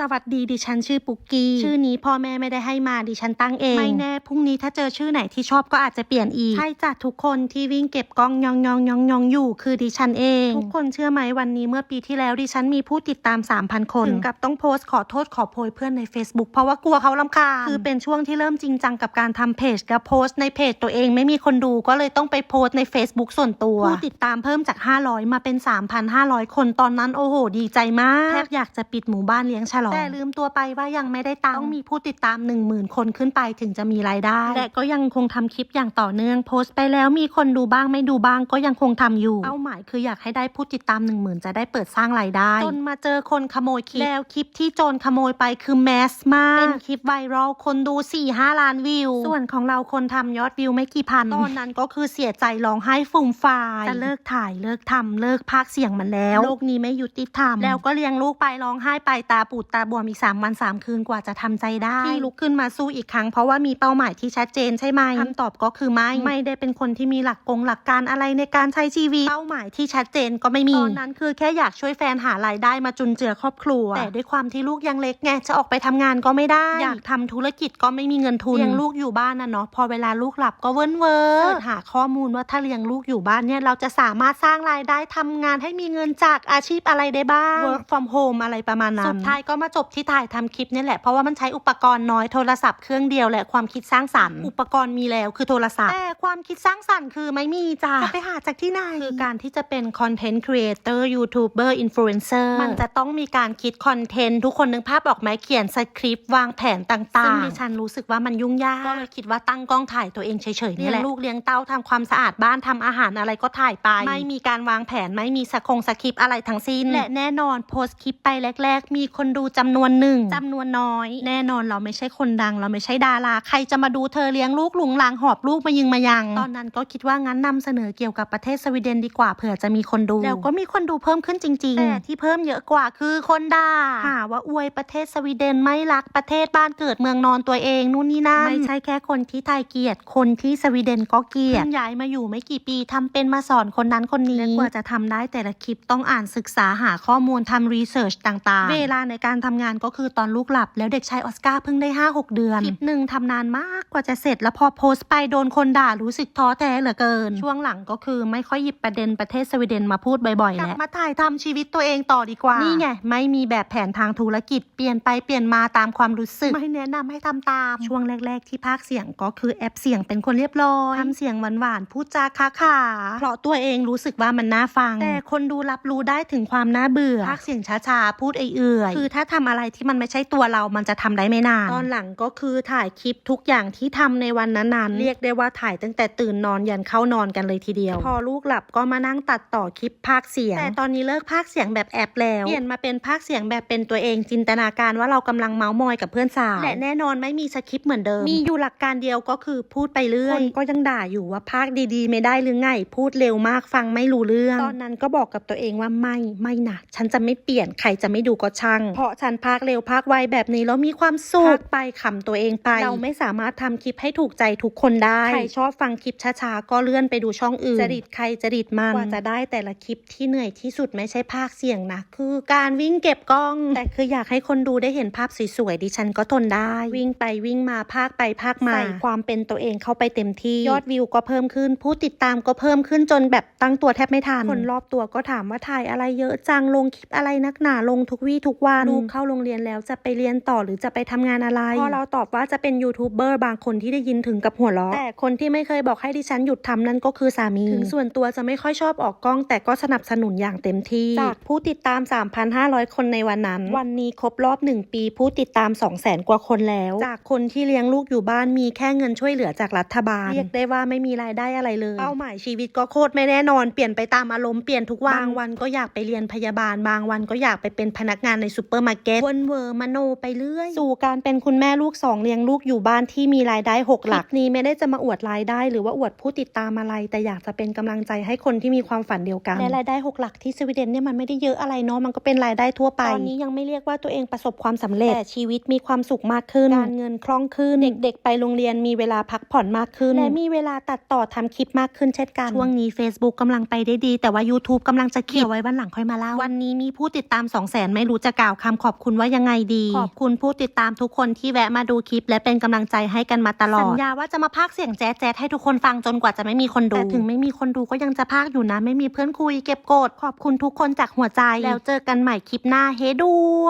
สวัสดีดิฉันชื่อปุกกี้ ชื่อนี้พ่อแม่ไม่ได้ให้มาดิฉันตั้งเอง ไม่แน่พรุ่งนี้ถ้าเจอชื่อไหนที่ชอบก็อาจจะเปลี่ยนอีก ใช่จ้ะทุกคนที่วิ่งเก็บกล้องยองยองยองยองอยู่ คือดิฉันเอง ทุกคนเชื่อไหมวันนี้เมื่อปีที่แล้วดิฉันมีผู้ติดตาม 3,000 คนถึงกับต้องโพสต์ขอโทษขอโพยเพื่อนใน Facebook เพราะว่ากลัวเขาลำคาญคือเป็นช่วงที่เริ่มจริงจังกับการทำเพจและโพสต์ในเพจตัวเองไม่มีคนดูก็เลยต้องไปโพสต์ใน Facebook ส่วนตัวผู้ติดตามเพิ่มจาก 500 มาเป็น 3,500 คนตอนนั้นโอ้โหดีใจมากแทบอยากจะปิดหมู่บ้านเลี้ยงฉลองแต่ลืมตัวไปว่ายังไม่ได้ตังค์ต้องมีผู้ติดตาม 10,000 คนขึ้นไปถึงจะมีรายได้ และก็ยังคงทำคลิปอย่างต่อเนื่อง โพสต์ไปแล้วมีคนดูบ้างไม่ดูบ้างก็ยังคงทำอยู่เป้าหมายคืออยากให้ได้ผู้ติดตาม 10,000 จะได้เปิดสร้างรายได้จนมาเจอคนขโมยคลิปแล้วคลิปที่โจรขโมยไปคือแมสมากเป็นคลิปไวรัลคนดู4-5ล้านวิว ส่วนของเราคนทำยอดวิวไม่กี่พันตอนนั้นก็คือเสียใจร้องไห้ฟูมฟายจะเลิกถ่ายเลิกทำเลิกพากย์เสียงมันแล้วโลกนี้ไม่ยุติธรรมแล้วก็เลี้ยงลูกไปร้องไห้ไปตาปูดตาบวมอีกสามวันสามคืนกว่าจะทำใจได้ที่ลุกขึ้นมาสู้อีกครั้งเพราะว่ามีเป้าหมายที่ชัดเจนใช่ไหมคำตอบก็คือไม่ไม่ได้เป็นคนที่มีหลักกงหลักการอะไรในการใช้ชีวิตเป้าหมายที่ชัดเจนก็ไม่มีตอนนั้นคือแค่อยากช่วยแฟนหารายได้มาจุนเจือครอบครัว แต่ด้วยความที่ลูกยังเล็กไงจะออกไปทำงานก็ไม่ได้ อยากทำธุรกิจก็ไม่มีเงินทุนเลี้ยงลูกอยู่บ้านนะเนาะพอเวลาลูกหลับก็เวิ้นเว้อเสิร์ชหาข้อมูลว่าถ้าเลี้ยงลูกอยู่บ้านเนี่ยเราจะสามารถสร้างรายได้ทำงานให้มีเงินจากอาชีพอะไรได้บ้าง work from home อะไรประมาณนั้นสุดท้ายก็มาจบที่ถ่ายทำคลิปนี่แหละ เพราะว่ามันใช้อุปกรณ์น้อยโทรศัพท์เครื่องเดียวและความคิดสร้างสรรค์ อุปกรณ์มีแล้วคือโทรศัพท์ แต่ความคิดสร้างสรรค์คือไม่มีจ้ะจะไปหาจากที่ไหน คือการที่จะเป็นคอนเทนต์ครีเอเตอร์ยูทูบเบอร์อินฟลูเอนเซอร์มันจะต้องมีการคิดคอนเทนต์ทุกคนนึกภาพออกไหมเขียนสคริปต์วางแผนต่างๆซึ่งดิฉันรู้สึกว่ามันยุ่งยากก็เลยคิดว่าตั้งกล้องถ่ายตัวเองเฉยๆนี่แหละลูกเลี้ยงเต้าทำความสะอาดบ้านทำอาหารอะไรก็ถ่ายไป ไม่มีการวางแผนไม่มีสคงสคริปต์อะไรทั้งสิ้นและแน่นอนโพสต์คลิปไปแรก ๆ มีคนดูจำนวนหนึ่งจำนวนน้อย แน่นอนเราไม่ใช่คนดัง เราไม่ใช่ดารา ใครจะมาดูเธอเลี้ยงลูกหลุงหลังหอบลูกมายิงมายัง ตอนนั้นก็คิดว่างั้นนำเสนอเกี่ยวกับประเทศสวีเดนดีกว่าเผื่อจะมีคนดู แล้วก็มีคนดูเพิ่มขึ้นจริงๆแต่ที่เพิ่มเยอะกว่าคือคนด่าหาว่าอวยประเทศสวีเดนไม่รักประเทศบ้านเกิดเมืองนอนตัวเองนู่นนี่นั่นไม่ใช่แค่คนที่ไทยเกลียดคนที่สวีเดนก็เกลียดเพิ่งย้ายมาอยู่ไม่กี่ปีทำเป็นมาสอนคนนั้นคนนี้และกว่าจะทำได้แต่ละคลิปต้องอ่านศึกษาหาข้อมูลทำรีเสิร์ชต่างๆ เวลาในการทำงานก็คือตอนลูกหลับ แล้วเด็กชายออสการ์เพิ่งได้ 5-6 เดือนคลิปหนึ่งทำนานมากกว่าจะเสร็จ แล้วพอโพสต์ไปโดนคนด่ารู้สึกท้อแท้เหลือเกิน ช่วงหลังก็คือไม่ค่อยหยิบประเด็นประเทศสวีเดนมาพูดบ่อยๆแล้วกลับมาถ่ายทำชีวิตตัวเองต่อดีกว่า นี่ไง ไม่มีแบบแผนทางธุรกิจเปลี่ยนไปเปลี่ยนมาตามความรู้สึก ไม่แนะนำให้ทำตาม ช่วงแรก ๆ ที่พากย์เสียงก็คือแอปเสียงเป็นคนเรียบร้อยทำเสียงหวานๆพูดจาค้าขาเพราะตัวเองรู้สึกว่ามันน่าฟัง แต่คนดูรับรู้ได้ถึงความน่าเบื่อพากย์เสียงช้าๆพูดเอื่อยๆคือถ้าทำอะไรที่มันไม่ใช่ตัวเรา มันจะทำได้ไม่นาน ตอนหลังก็คือถ่ายคลิปทุกอย่างที่ทำในวันนั้นๆ เรียกได้ว่าถ่ายตั้งแต่ตื่นนอนยันเข้านอนกันเลยทีเดียว พอลูกหลับก็มานั่งตัดต่อคลิปพากย์เสียง แต่ตอนนี้เลิกพากย์เสียงแบบแอปแล้วเปลี่ยนมาเป็นพากย์เสียงแบบเป็นตัวเองจินตนาการว่าเรากำลังเมาส์มอยกับเพื่อนสาว และแน่นอนไม่มีสคริปต์เหมือนเดิม มีอยู่หลักการเดียวก็คือพูดไปเรื่อยคนก็ยังด่าอยู่ว่าพากย์ดีๆ ไม่ได้หรือไง พูดเร็วมากฟังไม่รู้เรื่อง ตอนนั้นก็บอกกับตัวเองว่าไม่ไม่นะฉันจะไม่เปลี่ยนใครจะไม่ดูก็ช่างเพราะฉันพากย์เร็วพากย์ไวแบบนี้แล้วมีความสุขพากไปขำตัวเองไป เราไม่สามารถทำคลิปให้ถูกใจทุกคนได้ ใครชอบฟังคลิปช้าๆ ก็เลื่อนไปดูช่องอื่นจริตใครจริตมันกว่าจะได้แต่ละคลิปที่เหนื่อยที่สุดไม่ใช่ภาคเสียงนะ คือการวิ่งเก็บกล้อง แต่คืออยากให้คนดูได้เห็นภาพสวยๆดิฉันก็ทนได้ วิ่งไปวิ่งมาภาคไปภาคมาใส่ความเป็นตัวเองเข้าไปเต็มที่ยอดวิวก็เพิ่มขึ้น ผู้ติดตามก็เพิ่มขึ้นจนแบบตั้งตัวแทบไม่ทันคนรอบตัวก็ถามว่าถ่ายอะไรเยอะจังลงคลิปอะไรนักหนาลงทุกวี่ทุกวันลูกเข้าโรงเรียนแล้วจะไปเรียนต่อหรือจะไปทำงานอะไรพอเราตอบว่าจะเป็นยูทูบเบอร์บางคนที่ได้ยินถึงกับหัวเราะแต่คนที่ไม่เคยบอกให้ดิฉันหยุดทำนั่นก็คือสามีถึงส่วนตัวจะไม่ค่อยชอบออกกล้อง แต่ก็สนับสนุนอย่างเต็มที่จากผู้ติดตาม 3,500 คนในวันนั้น วันนี้ครบรอบ 1 ปีผู้ติดตาม 200,000กว่าคนแล้ว จากคนที่เลี้ยงลูกอยู่บ้านมีแค่เงินช่วยเหลือจากรัฐบาลเรียกได้ว่าไม่มีรายได้อะไรเลยเป้าหมายชีวิตก็โคตรไม่แน่นอนเปลี่ยนไปตามอารมณ์เปลี่ยนทุกวันบางวันก็อยากไปเรียนพยาบาล บางวันก็อยากไปเป็นพนักงานในซูเปอร์มาร์เก็ตวนเวอร์มโนไปเรื่อย สู่การเป็นคุณแม่ลูกสองเลี้ยงลูกอยู่บ้านที่มีรายได้หกหลักนี้ไม่ได้จะมาอวดรายได้ หรือว่าอวดผู้ติดตามอะไร แต่อยากจะเป็นกำลังใจให้คนที่มีความฝันเดียวกันและรายได้หกหลักที่สวีเดนเนี่ยมันไม่ได้เยอะอะไรเนาะมันก็เป็นรายได้ทั่วไปตอนนี้ยังไม่เรียกว่าตัวเองประสบความสำเร็จแต่ชีวิตมีความสุขมากขึ้นการเงินคล่องขึ้นเด็กๆ ไปโรงเรียนมีเวลาพักผ่อนมากขึ้น และมีเวลาตัดต่อทำคลิปมากขึ้นเช่นกันช่วงนี้ Facebook กำลังไปได้ดี แต่ว่า YouTube กำลังจะเขียวไว้วันหลังค่อยมาเล่าวันนี้มีผู้ติดตาม2 0 0 0 0 0ไม่รู้จะกล่าวคำขอบอบคุณว่ายังไงดี ขอบคุณผู้ติดตามทุกคนที่แวะมาดูคลิป และเป็นกำลังใจให้กันมาตลอด สัญญาว่าจะมาพากย์เสียงแจ๊ดแจ๊ดให้ทุกคนฟังจนกว่าจะไม่มีคนดู แต่ถึงไม่มีคนดูก็ยังจะพากย์อยู่นะ ไม่มีเพื่อนคุยเก็บกด ขอบคุณทุกคนจากหัวใจ แล้วเจอกันใหม่คลิปหน้าเฮดัว